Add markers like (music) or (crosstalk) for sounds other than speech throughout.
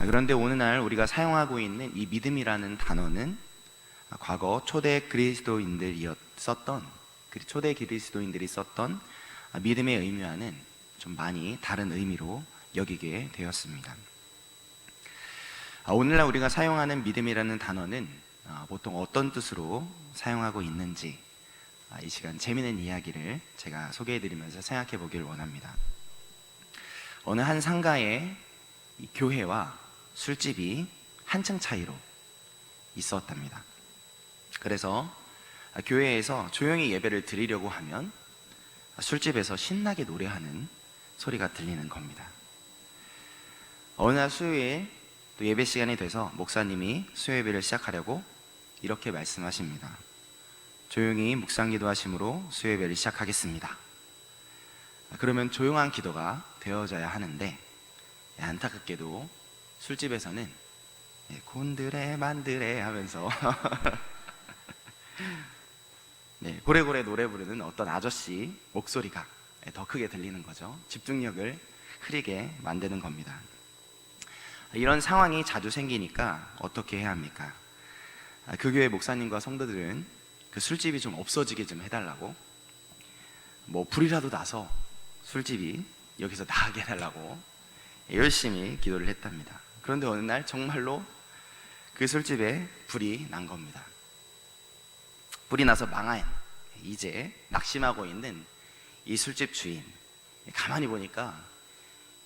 아, 그런데 오늘날 우리가 사용하고 있는 이 믿음이라는 단어는 아, 과거 초대 그리스도인들이 썼던 그 초대 그리스도인들이 썼던 아, 믿음의 의미와는 좀 많이 다른 의미로 여기게 되었습니다. 아, 오늘날 우리가 사용하는 믿음이라는 단어는 아, 보통 어떤 뜻으로 사용하고 있는지 아, 이 시간 재미있는 이야기를 제가 소개해드리면서 생각해 보길 원합니다. 어느 한 상가에 이 교회와 술집이 한층 차이로 있었답니다. 그래서 아, 교회에서 조용히 예배를 드리려고 하면 술집에서 신나게 노래하는 소리가 들리는 겁니다. 어느 날 수요일 또 예배 시간이 돼서 목사님이 수요 예배를 시작하려고 이렇게 말씀하십니다. 조용히 묵상 기도하심으로 수요 예배를 시작하겠습니다. 그러면 조용한 기도가 되어져야 하는데 예, 안타깝게도 술집에서는 예, 곤드레 만드레 하면서 (laughs) 네, 고래고래 노래 부르는 어떤 아저씨 목소리가 예, 더 크게 들리는 거죠. 집중력을 흐리게 만드는 겁니다. 이런 상황이 자주 생기니까 어떻게 해야 합니까? 아, 그 교회 목사님과 성도들은 그 술집이 좀 없어지게 좀 해달라고 뭐 불이라도 나서 술집이 여기서 나가게 해달라고 열심히 기도를 했답니다. 그런데 어느 날 정말로 그 술집에 불이 난 겁니다. 불이 나서 망한 이제 낙심하고 있는 이 술집 주인 가만히 보니까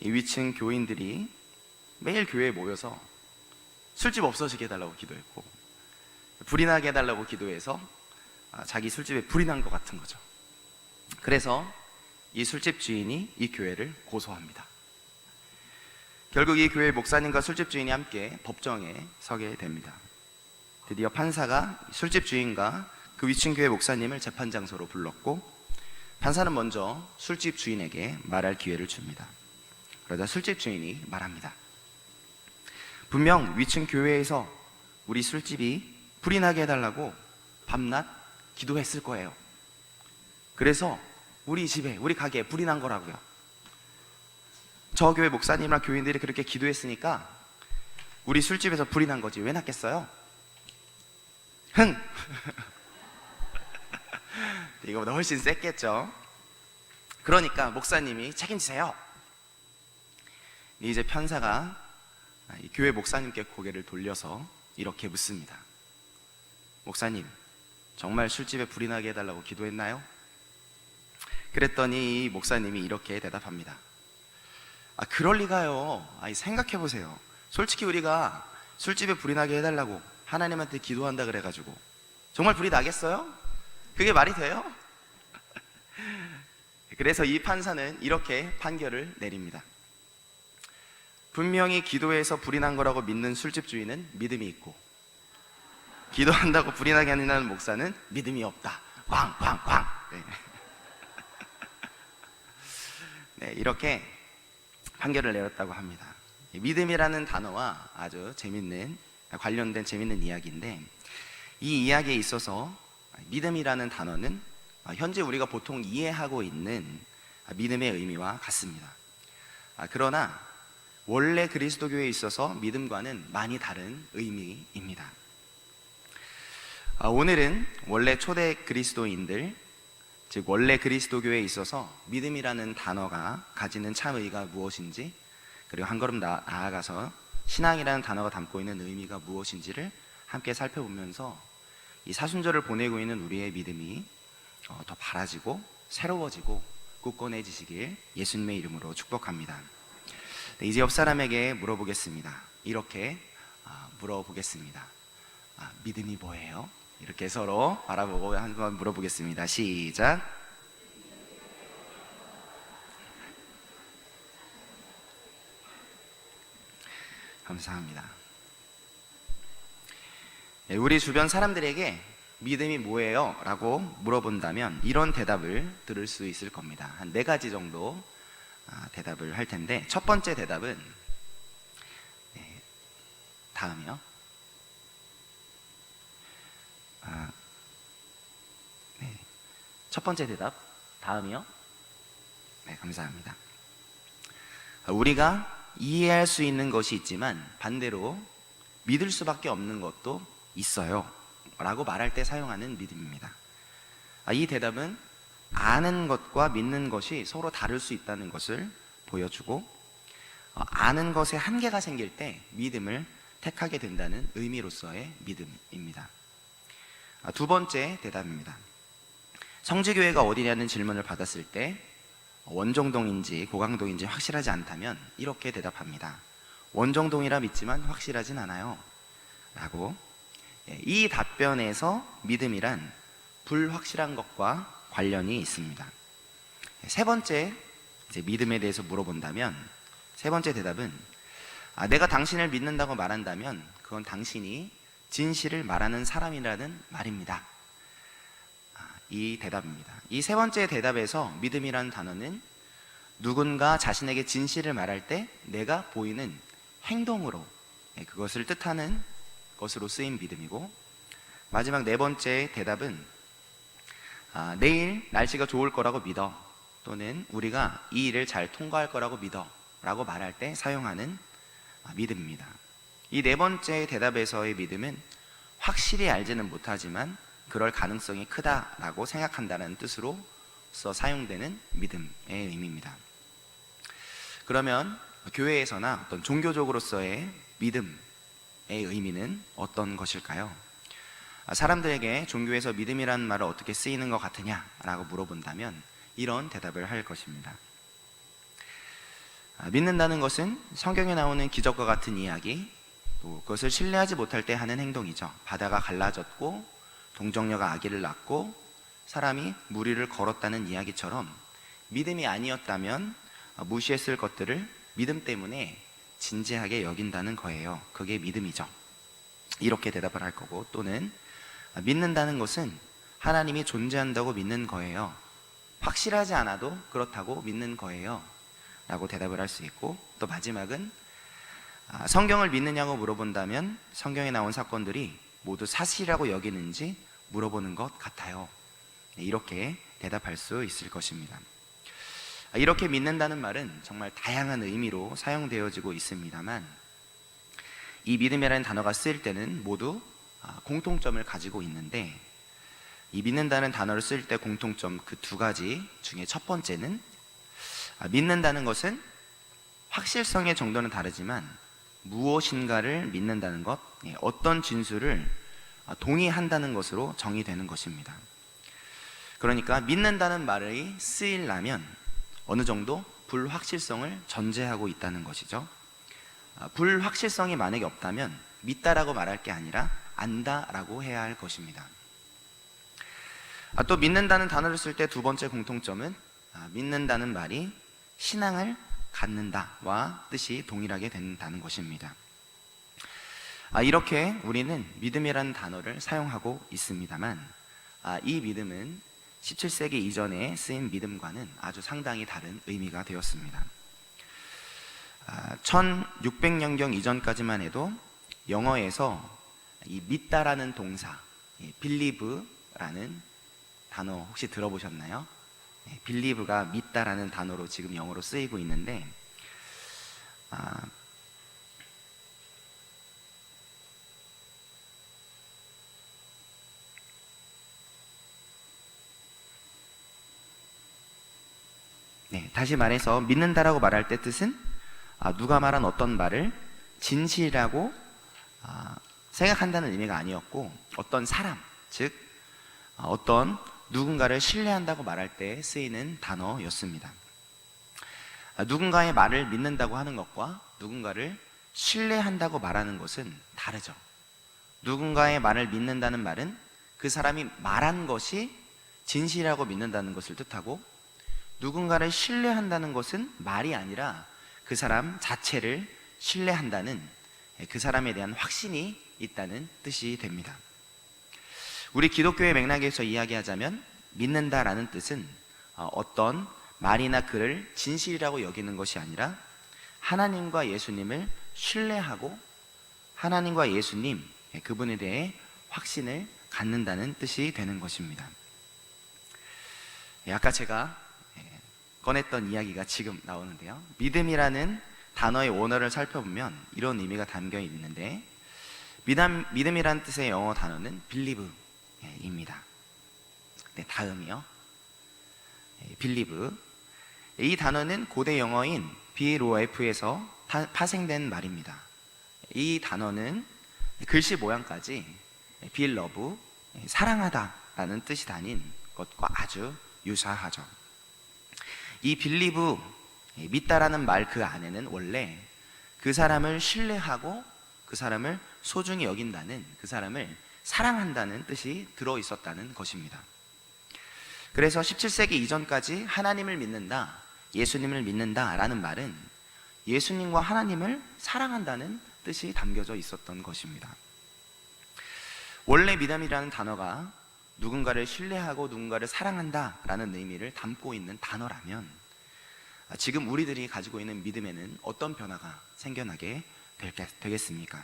이 위층 교인들이 매일 교회에 모여서 술집 없어지게 해달라고 기도했고 불이 나게 해달라고 기도해서 아, 자기 술집에 불이 난 것 같은 거죠. 그래서 이 술집 주인이 이 교회를 고소합니다. 결국 이 교회 목사님과 술집 주인이 함께 법정에 서게 됩니다. 드디어 판사가 술집 주인과 그 위층 교회 목사님을 재판 장소로 불렀고 판사는 먼저 술집 주인에게 말할 기회를 줍니다. 그러자 술집 주인이 말합니다. 분명 위층 교회에서 우리 술집이 불이 나게 해달라고 밤낮 기도했을 거예요. 그래서 우리 집에, 우리 가게에 불이 난 거라고요. 저 교회 목사님이랑 교인들이 그렇게 기도했으니까 우리 술집에서 불이 난 거지. 왜 났겠어요? 흥! (laughs) 이거보다 훨씬 셌겠죠? 그러니까 목사님이 책임지세요. 이제 편사가 이 교회 목사님께 고개를 돌려서 이렇게 묻습니다. 목사님, 정말 술집에 불이 나게 해달라고 기도했나요? 그랬더니 이 목사님이 이렇게 대답합니다. 아, 그럴 리가요. 아니, 생각해 보세요. 솔직히 우리가 술집에 불이 나게 해달라고 하나님한테 기도한다 그래가지고 정말 불이 나겠어요? 그게 말이 돼요? (laughs) 그래서 이 판사는 이렇게 판결을 내립니다. 분명히 기도해서 불이 난 거라고 믿는 술집 주인은 믿음이 있고 기도한다고 불이 나게 하는 목사는 믿음이 없다. 꽝꽝꽝. 네. (laughs) 네, 이렇게 판결을 내렸다고 합니다. 믿음이라는 단어와 아주 재밌는 관련된 재밌는 이야기인데 이 이야기에 있어서 믿음이라는 단어는 현재 우리가 보통 이해하고 있는 믿음의 의미와 같습니다. 아, 그러나 원래 그리스도교에 있어서 믿음과는 많이 다른 의미입니다. 아, 오늘은 원래 초대 그리스도인들, 즉 원래 그리스도교에 있어서 믿음이라는 단어가 가지는 참 의가 무엇인지, 그리고 한 걸음 나아가서 신앙이라는 단어가 담고 있는 의미가 무엇인지를 함께 살펴보면서 이 사순절을 보내고 있는 우리의 믿음이 어, 더 바라지고 새로워지고 굳건해지시길 예수님의 이름으로 축복합니다. 네, 이제 옆 사람에게 물어보겠습니다. 이렇게 아, 물어보겠습니다. 아, 믿음이 뭐예요? 이렇게 서로 바라보고 한번 물어보겠습니다. 시작. 감사합니다. 네, 우리 주변 사람들에게 믿음이 뭐예요? 라고 물어본다면 이런 대답을 들을 수 있을 겁니다. 한 네 가지 정도 아, 대답을 할 텐데 첫 번째 대답은 네, 다음이요. 아, 네. 첫 번째 대답 다음이요. 네, 감사합니다. 아, 우리가 이해할 수 있는 것이 있지만 반대로 믿을 수밖에 없는 것도 있어요. 라고 말할 때 사용하는 믿음입니다. 아, 이 대답은 아는 것과 믿는 것이 서로 다를 수 있다는 것을 보여주고 어, 아는 것에 한계가 생길 때 믿음을 택하게 된다는 의미로서의 믿음입니다. 아, 두 번째 대답입니다. 성지교회가 어디냐는 질문을 받았을 때 원정동인지 고강동인지 확실하지 않다면 이렇게 대답합니다. 원정동이라 믿지만 확실하진 않아요. 라고 예, 이 답변에서 믿음이란 불확실한 것과 관련이 있습니다. 세 번째 믿음에 대해서 물어본다면 세 번째 대답은 아, 내가 당신을 믿는다고 말한다면 그건 당신이 진실을 말하는 사람이라는 말입니다. 아, 이 대답입니다. 이 세 번째 대답에서 믿음이라는 단어는 누군가 자신에게 진실을 말할 때 내가 보이는 행동으로 예, 그것을 뜻하는 것으로 쓰인 믿음이고 마지막 네 번째 대답은 아, 내일 날씨가 좋을 거라고 믿어 또는 우리가 이 일을 잘 통과할 거라고 믿어 라고 말할 때 사용하는 아, 믿음입니다. 이 네 번째 대답에서의 믿음은 확실히 알지는 못하지만 그럴 가능성이 크다라고 생각한다는 뜻으로서 사용되는 믿음의 의미입니다. 그러면 교회에서나 어떤 종교적으로서의 믿음의 의미는 어떤 것일까요? 아, 사람들에게 종교에서 믿음이라는 말을 어떻게 쓰이는 것 같으냐라고 물어본다면 이런 대답을 할 것입니다. 아, 믿는다는 것은 성경에 나오는 기적과 같은 이야기, 또 그것을 신뢰하지 못할 때 하는 행동이죠. 바다가 갈라졌고 동정녀가 아기를 낳고 사람이 물 위를 걸었다는 이야기처럼 믿음이 아니었다면 아, 무시했을 것들을 믿음 때문에 진지하게 여긴다는 거예요. 그게 믿음이죠. 이렇게 대답을 할 거고 또는 아, 믿는다는 것은 하나님이 존재한다고 믿는 거예요. 확실하지 않아도 그렇다고 믿는 거예요. 라고 대답을 할 수 있고 또 마지막은 아, 성경을 믿느냐고 물어본다면 성경에 나온 사건들이 모두 사실이라고 여기는지 물어보는 것 같아요. 네, 이렇게 대답할 수 있을 것입니다. 아, 이렇게 믿는다는 말은 정말 다양한 의미로 사용되어지고 있습니다만 이 믿음이라는 단어가 쓰일 때는 모두 아, 공통점을 가지고 있는데 이 믿는다는 단어를 쓸 때 공통점 그 두 가지 중에 첫 번째는 아, 믿는다는 것은 확실성의 정도는 다르지만 무엇인가를 믿는다는 것, 예, 어떤 진술을 아, 동의한다는 것으로 정의되는 것입니다. 그러니까 믿는다는 말이 쓰이려면 어느 정도 불확실성을 전제하고 있다는 것이죠. 아, 불확실성이 만약에 없다면 믿다라고 말할 게 아니라 안다라고 해야 할 것입니다. 아, 또 믿는다는 단어를 쓸 때 두 번째 공통점은 아, 믿는다는 말이 신앙을 갖는다와 뜻이 동일하게 된다는 것입니다. 아, 이렇게 우리는 믿음이라는 단어를 사용하고 있습니다만 아, 이 믿음은 17세기 이전에 쓰인 믿음과는 아주 상당히 다른 의미가 되었습니다. 아, 1600년경 이전까지만 해도 영어에서 이 믿다라는 동사, 이 believe라는 단어 혹시 들어보셨나요? 네, believe가 믿다라는 단어로 지금 영어로 쓰이고 있는데 아, 네, 다시 말해서 믿는다라고 말할 때 뜻은 아, 누가 말한 어떤 말을 진실이라고 아, 생각한다는 의미가 아니었고 어떤 사람, 즉 아, 어떤 누군가를 신뢰한다고 말할 때 쓰이는 단어였습니다. 아, 누군가의 말을 믿는다고 하는 것과 누군가를 신뢰한다고 말하는 것은 다르죠. 누군가의 말을 믿는다는 말은 그 사람이 말한 것이 진실이라고 믿는다는 것을 뜻하고 누군가를 신뢰한다는 것은 말이 아니라 그 사람 자체를 신뢰한다는 그 사람에 대한 확신이 있다는 뜻이 됩니다. 우리 기독교의 맥락에서 이야기하자면 믿는다라는 뜻은 어, 어떤 말이나 글을 진실이라고 여기는 것이 아니라 하나님과 예수님을 신뢰하고 하나님과 예수님 예, 그분에 대해 확신을 갖는다는 뜻이 되는 것입니다. 예, 아까 제가 예, 꺼냈던 이야기가 지금 나오는데요. 믿음이라는 단어의 원어를 살펴보면 이런 의미가 담겨 있는데 믿음, 믿음이란 뜻의 영어 단어는 believe 입니다. 네, 다음이요. 네, believe. 이 단어는 고대 영어인 BLOF에서 파생된 말입니다. 이 단어는 글씨 모양까지 빌 러브 사랑하다라는 뜻이 다닌 것과 아주 유사하죠. 이 빌리브 믿다라는 말 그 안에는 원래 그 사람을 신뢰하고 그 사람을 소중히 여긴다는 그 사람을 사랑한다는 뜻이 들어 있었다는 것입니다. 그래서 17세기 이전까지 하나님을 믿는다, 예수님을 믿는다 라는 말은 예수님과 하나님을 사랑한다는 뜻이 담겨져 있었던 것입니다. 원래 믿음이라는 단어가 누군가를 신뢰하고 누군가를 사랑한다 라는 의미를 담고 있는 단어라면 지금 우리들이 가지고 있는 믿음에는 어떤 변화가 생겨나게 되겠습니까?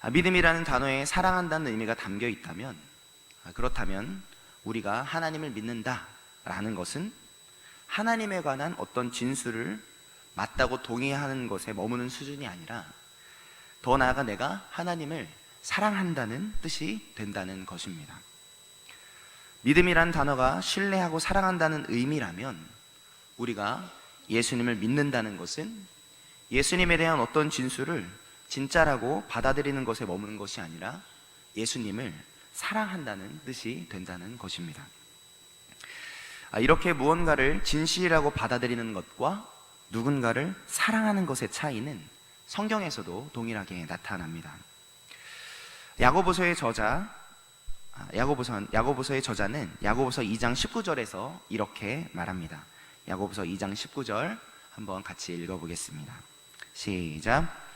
아, 믿음이라는 단어에 사랑한다는 의미가 담겨 있다면 아, 그렇다면 우리가 하나님을 믿는다라는 것은 하나님에 관한 어떤 진술을 맞다고 동의하는 것에 머무는 수준이 아니라 더 나아가 내가 하나님을 사랑한다는 뜻이 된다는 것입니다. 믿음이란 단어가 신뢰하고 사랑한다는 의미라면 우리가 예수님을 믿는다는 것은 예수님에 대한 어떤 진술을 진짜라고 받아들이는 것에 머무는 것이 아니라 예수님을 사랑한다는 뜻이 된다는 것입니다. 아, 이렇게 무언가를 진실이라고 받아들이는 것과 누군가를 사랑하는 것의 차이는 성경에서도 동일하게 나타납니다. 야고보서의 저자 아, 야고보서 야고보서의 저자는 야고보서 2장 19절에서 이렇게 말합니다. 야고보서 2장 19절 한번 같이 읽어 보겠습니다. 시작.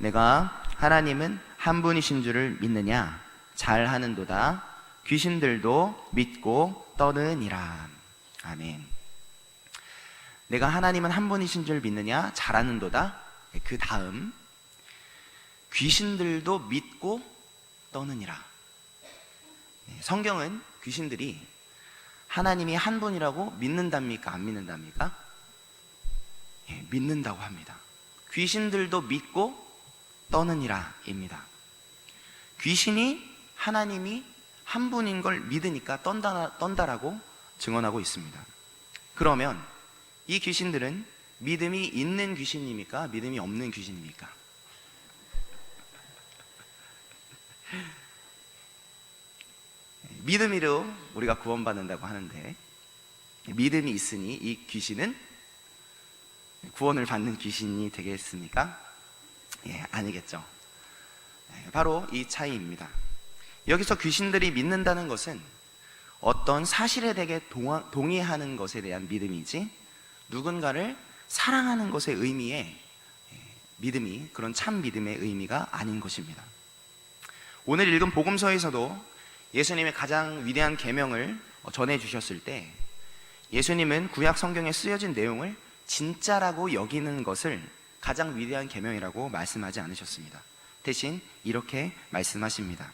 내가 하나님은 한 분이신 줄을 믿느냐 잘 하는도다 귀신들도 믿고 떠느니라. 아멘. 내가 하나님은 한 분이신 줄 믿느냐 잘 하는도다. 그 다음 귀신들도 믿고 떠느니라. 네, 성경은 귀신들이 하나님이 한 분이라고 믿는답니까? 안 믿는답니까? 예, 믿는다고 합니다. 귀신들도 믿고 떠느니라입니다. 귀신이 하나님이 한 분인 걸 믿으니까 떤다, 떤다라고 증언하고 있습니다. 그러면 이 귀신들은 믿음이 있는 귀신입니까? 믿음이 없는 귀신입니까? 믿음이로 우리가 구원받는다고 하는데 믿음이 있으니 이 귀신은 구원을 받는 귀신이 되겠습니까? 예, 아니겠죠. 예, 바로 이 차이입니다. 여기서 귀신들이 믿는다는 것은 어떤 사실에 대해 동의하는 것에 대한 믿음이지 누군가를 사랑하는 것의 의미의 예, 믿음이 그런 참 믿음의 의미가 아닌 것입니다. 오늘 읽은 복음서에서도 예수님의 가장 위대한 계명을 전해 주셨을 때 예수님은 구약 성경에 쓰여진 내용을 진짜라고 여기는 것을 가장 위대한 계명이라고 말씀하지 않으셨습니다. 대신 이렇게 말씀하십니다.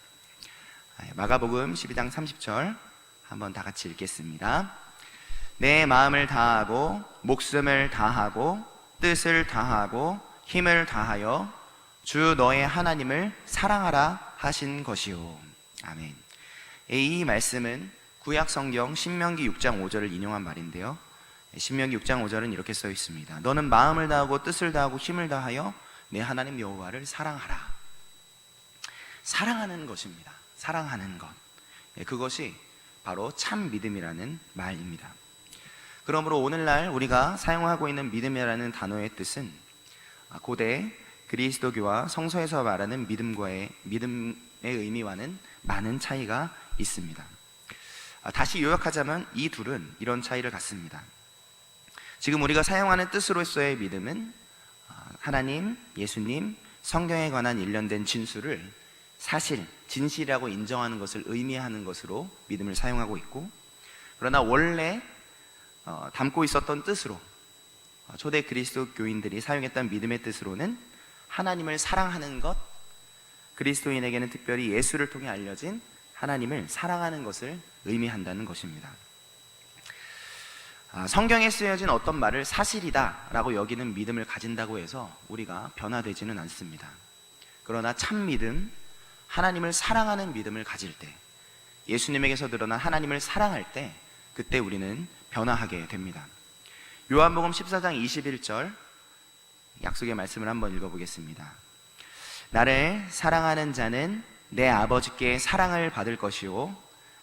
마가복음 12장 30절 한번 다 같이 읽겠습니다. 내 마음을 다하고 목숨을 다하고 뜻을 다하고 힘을 다하여 주 너의 하나님을 사랑하라 하신 것이요. 아멘. 이 말씀은 구약 성경 신명기 6장 5절을 인용한 말인데요. 신명기 6장 5절은 이렇게 써 있습니다. 너는 마음을 다하고 뜻을 다하고 힘을 다하여 내 하나님 여호와를 사랑하라. 사랑하는 것입니다. 사랑하는 것. 예, 그것이 바로 참 믿음이라는 말입니다. 그러므로 오늘날 우리가 사용하고 있는 믿음이라는 단어의 뜻은 고대 그리스도교와 성서에서 말하는 믿음과의 믿음의 의미와는 많은 차이가 있습니다. 아, 다시 요약하자면 이 둘은 이런 차이를 갖습니다. 지금 우리가 사용하는 뜻으로서의 믿음은 아, 하나님, 예수님, 성경에 관한 일련된 진술을 사실, 진실이라고 인정하는 것을 의미하는 것으로 믿음을 사용하고 있고, 그러나 원래 어, 담고 있었던 뜻으로 어, 초대 그리스도 교인들이 사용했던 믿음의 뜻으로는 하나님을 사랑하는 것, 그리스도인에게는 특별히 예수를 통해 알려진 하나님을 사랑하는 것을 의미한다는 것입니다. 아, 성경에 쓰여진 어떤 말을 사실이다라고 여기는 믿음을 가진다고 해서 우리가 변화되지는 않습니다. 그러나 참 믿음, 하나님을 사랑하는 믿음을 가질 때, 예수님에게서 드러난 하나님을 사랑할 때, 그때 우리는 변화하게 됩니다. 요한복음 14장 21절 약속의 말씀을 한번 읽어보겠습니다. 나를 사랑하는 자는 내 아버지께 사랑을 받을 것이요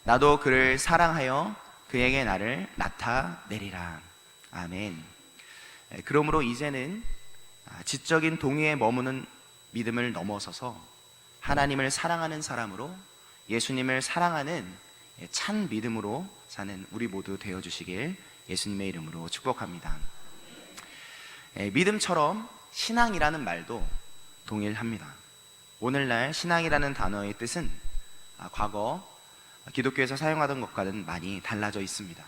나도 그를 사랑하여 그에게 나를 나타내리라. 아멘. 에, 그러므로 이제는 아, 지적인 동의에 머무는 믿음을 넘어서서 하나님을 사랑하는 사람으로 예수님을 사랑하는 예, 찬 믿음으로 사는 우리 모두 되어 주시길 예수님의 이름으로 축복합니다. 예, 믿음처럼 신앙이라는 말도 동일합니다. 오늘날 신앙이라는 단어의 뜻은 아, 과거 기독교에서 사용하던 것과는 많이 달라져 있습니다.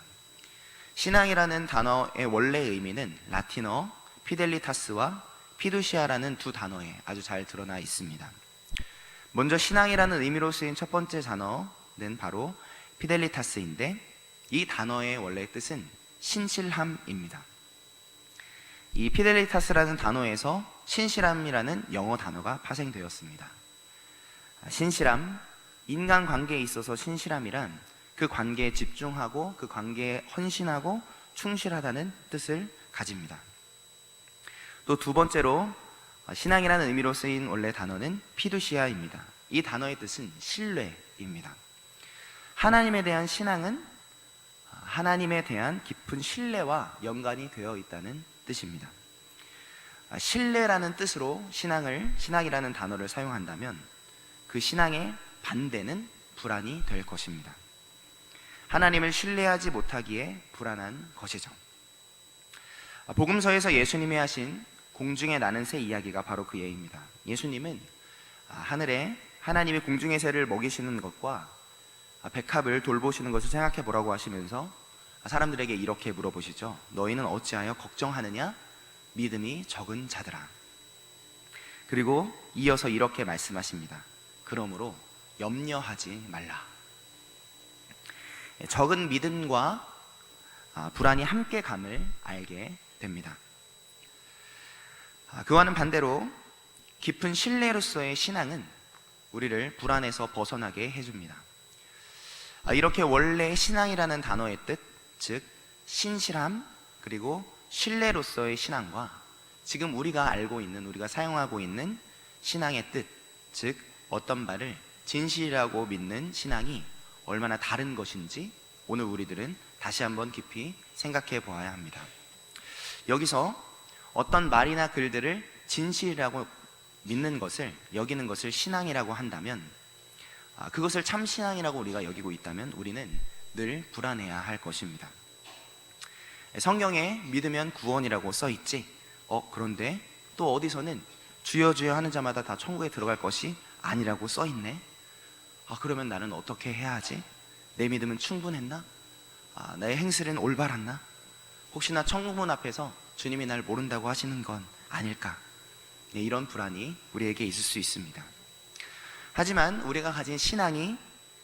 신앙이라는 단어의 원래 의미는 라틴어 피델리타스와 피두시아라는 두 단어에 아주 잘 드러나 있습니다. 먼저 신앙이라는 의미로 쓰인 첫 번째 단어는 바로 피델리타스인데 이 단어의 원래 뜻은 신실함입니다. 이 피델리타스라는 단어에서 신실함이라는 영어 단어가 파생되었습니다. 신실함, 인간 관계에 있어서 신실함이란 그 관계에 집중하고 그 관계에 헌신하고 충실하다는 뜻을 가집니다. 또 두 번째로 신앙이라는 의미로 쓰인 원래 단어는 피두시아입니다. 이 단어의 뜻은 신뢰입니다. 하나님에 대한 신앙은 하나님에 대한 깊은 신뢰와 연관이 되어 있다는 뜻입니다. 신뢰라는 뜻으로 신앙을 신앙이라는 단어를 사용한다면 그 신앙의 반대는 불안이 될 것입니다. 하나님을 신뢰하지 못하기에 불안한 것이죠. 복음서에서 예수님이 하신 공중에 나는 새 이야기가 바로 그 예입니다. 예수님은 하늘에 하나님이 공중의 새를 먹이시는 것과 백합을 돌보시는 것을 생각해 보라고 하시면서 사람들에게 이렇게 물어보시죠. 너희는 어찌하여 걱정하느냐? 믿음이 적은 자들아. 그리고 이어서 이렇게 말씀하십니다. 그러므로 염려하지 말라. 적은 믿음과 아, 불안이 함께 감을 알게 됩니다. 아, 그와는 반대로 깊은 신뢰로서의 신앙은 우리를 불안에서 벗어나게 해줍니다. 아, 이렇게 원래 신앙이라는 단어의 뜻, 즉 신실함 그리고 신뢰로서의 신앙과 지금 우리가 알고 있는 우리가 사용하고 있는 신앙의 뜻, 즉 어떤 바를 진실이라고 믿는 신앙이 얼마나 다른 것인지 오늘 우리들은 다시 한번 깊이 생각해 보아야 합니다. 여기서 어떤 말이나 글들을 진실이라고 믿는 것을 여기는 것을 신앙이라고 한다면 아, 그것을 참 신앙이라고 우리가 여기고 있다면 우리는 늘 불안해야 할 것입니다. 성경에 믿으면 구원이라고 써 있지. 어, 그런데 또 어디서는 주여 주여 하는 자마다 다 천국에 들어갈 것이 아니라고 써 있네. 아, 그러면 나는 어떻게 해야 하지? 내 믿음은 충분했나? 아, 나의 행실은 올바랐나? 혹시나 천국문 앞에서 주님이 날 모른다고 하시는 건 아닐까? 네, 이런 불안이 우리에게 있을 수 있습니다. 하지만 우리가 가진 신앙이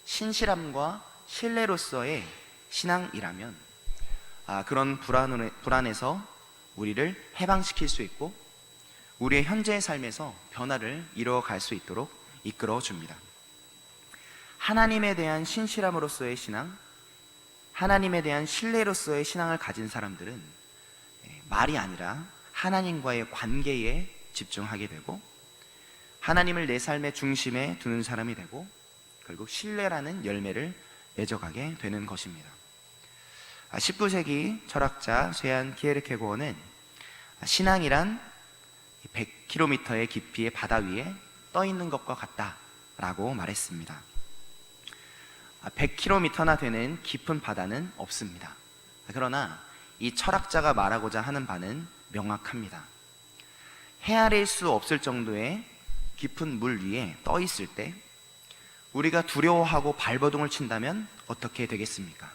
신실함과 신뢰로서의 신앙이라면 아, 그런 불안에, 불안에서 우리를 해방시킬 수 있고 우리의 현재의 삶에서 변화를 이루어갈 수 있도록 이끌어 줍니다. 하나님에 대한 신실함으로서의 신앙, 하나님에 대한 신뢰로서의 신앙을 가진 사람들은 예, 말이 아니라 하나님과의 관계에 집중하게 되고 하나님을 내 삶의 중심에 두는 사람이 되고 결국 신뢰라는 열매를 맺어가게 되는 것입니다. 19세기 철학자 쇠안 키에르케고어는 신앙이란 100km의 깊이의 바다 위에 떠 있는 것과 같다라고 말했습니다. 100km나 되는 깊은 바다는 없습니다. 그러나 이 철학자가 말하고자 하는 바는 명확합니다. 헤아릴 수 없을 정도의 깊은 물 위에 떠 있을 때 우리가 두려워하고 발버둥을 친다면 어떻게 되겠습니까?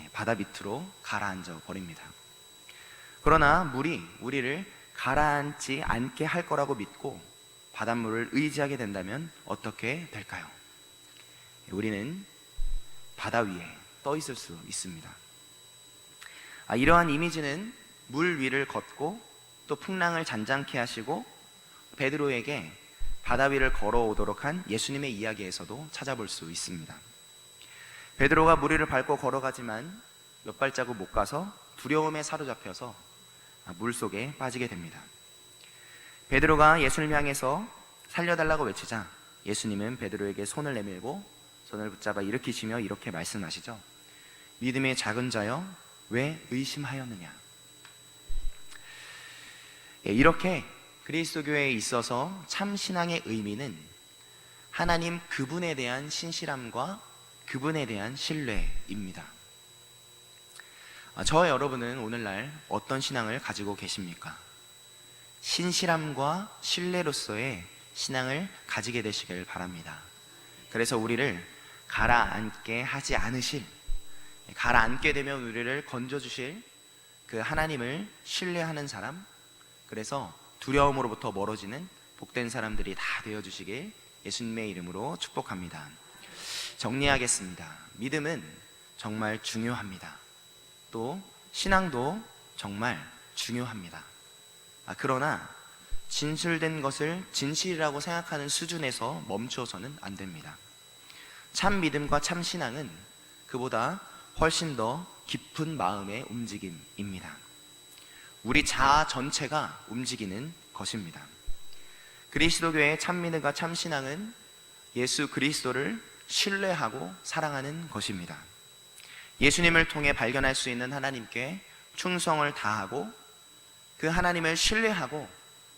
예, 바다 밑으로 가라앉아 버립니다. 그러나 물이 우리를 가라앉지 않게 할 거라고 믿고 바닷물을 의지하게 된다면 어떻게 될까요? 우리는 바다 위에 떠 있을 수 있습니다. 아, 이러한 이미지는 물 위를 걷고 또 풍랑을 잔잔케 하시고 베드로에게 바다 위를 걸어오도록 한 예수님의 이야기에서도 찾아볼 수 있습니다. 베드로가 물 위를 밟고 걸어가지만 몇 발자국 못 가서 두려움에 사로잡혀서 물 속에 빠지게 됩니다. 베드로가 예수님 향해서 살려달라고 외치자 예수님은 베드로에게 손을 내밀고 손을 붙잡아 일으키시며 이렇게 말씀하시죠. 믿음의 작은 자여 왜 의심하였느냐? 예, 이렇게 그리스도교회에 있어서 참 신앙의 의미는 하나님 그분에 대한 신실함과 그분에 대한 신뢰입니다. 아, 저와 여러분은 오늘날 어떤 신앙을 가지고 계십니까? 신실함과 신뢰로서의 신앙을 가지게 되시길 바랍니다. 그래서 우리를 가라앉게 하지 않으실, 가라앉게 되면 우리를 건져주실 그 하나님을 신뢰하는 사람, 그래서 두려움으로부터 멀어지는 복된 사람들이 다 되어주시길 예수님의 이름으로 축복합니다. 정리하겠습니다. 믿음은 정말 중요합니다. 또 신앙도 정말 중요합니다. 아, 그러나 진술된 것을 진실이라고 생각하는 수준에서 멈춰서는 안 됩니다. 참 믿음과 참 신앙은 그보다 훨씬 더 깊은 마음의 움직임입니다. 우리 자아 전체가 움직이는 것입니다. 그리스도교의 참 믿음과 참 신앙은 예수 그리스도를 신뢰하고 사랑하는 것입니다. 예수님을 통해 발견할 수 있는 하나님께 충성을 다하고 그 하나님을 신뢰하고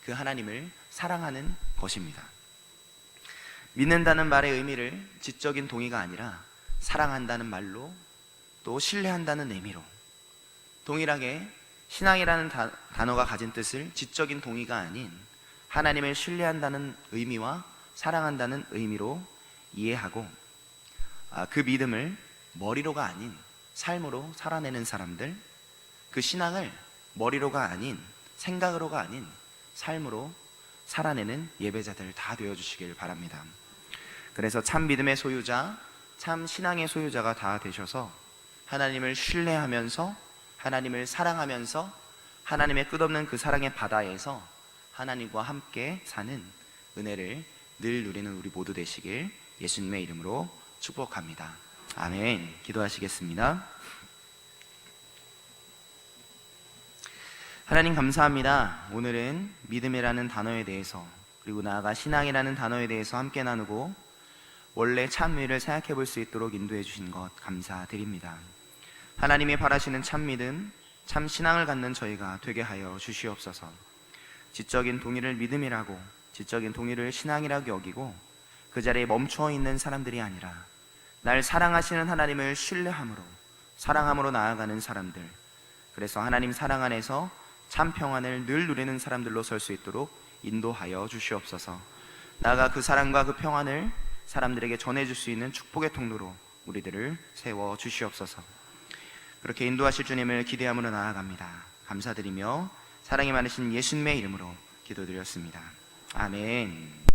그 하나님을 사랑하는 것입니다. 믿는다는 말의 의미를 지적인 동의가 아니라 사랑한다는 말로 또 신뢰한다는 의미로 동일하게 신앙이라는 다- 단어가 가진 뜻을 지적인 동의가 아닌 하나님을 신뢰한다는 의미와 사랑한다는 의미로 이해하고 아, 그 믿음을 머리로가 아닌 삶으로 살아내는 사람들 그 신앙을 머리로가 아닌 생각으로가 아닌 삶으로 살아내는 예배자들 다 되어 주시길 바랍니다. 그래서 참 믿음의 소유자, 참 신앙의 소유자가 다 되셔서 하나님을 신뢰하면서 하나님을 사랑하면서 하나님의 끝없는 그 사랑의 바다에서 하나님과 함께 사는 은혜를 늘 누리는 우리 모두 되시길 예수님의 이름으로 축복합니다. 아멘. 기도하시겠습니다. 하나님 감사합니다. 오늘은 믿음이라는 단어에 대해서 그리고 나아가 신앙이라는 단어에 대해서 함께 나누고 원래 참미를 생각해 볼 수 있도록 인도해 주신 것 감사드립니다. 하나님이 바라시는 참 믿음, 참 신앙을 갖는 저희가 되게 하여 주시옵소서. 지적인 동의를 믿음이라고, 지적인 동의를 신앙이라고 여기고 그 자리에 멈춰 있는 사람들이 아니라 날 사랑하시는 하나님을 신뢰함으로 사랑함으로 나아가는 사람들. 그래서 하나님 사랑 안에서 참 평안을 늘 누리는 사람들로 설 수 있도록 인도하여 주시옵소서. 나가 그 사랑과 그 평안을 사람들에게 전해줄 수 있는 축복의 통로로 우리들을 세워 주시옵소서. 그렇게 인도하실 주님을 기대함으로 나아갑니다. 감사드리며 사랑이 많으신 예수님의 이름으로 기도드렸습니다. 아멘.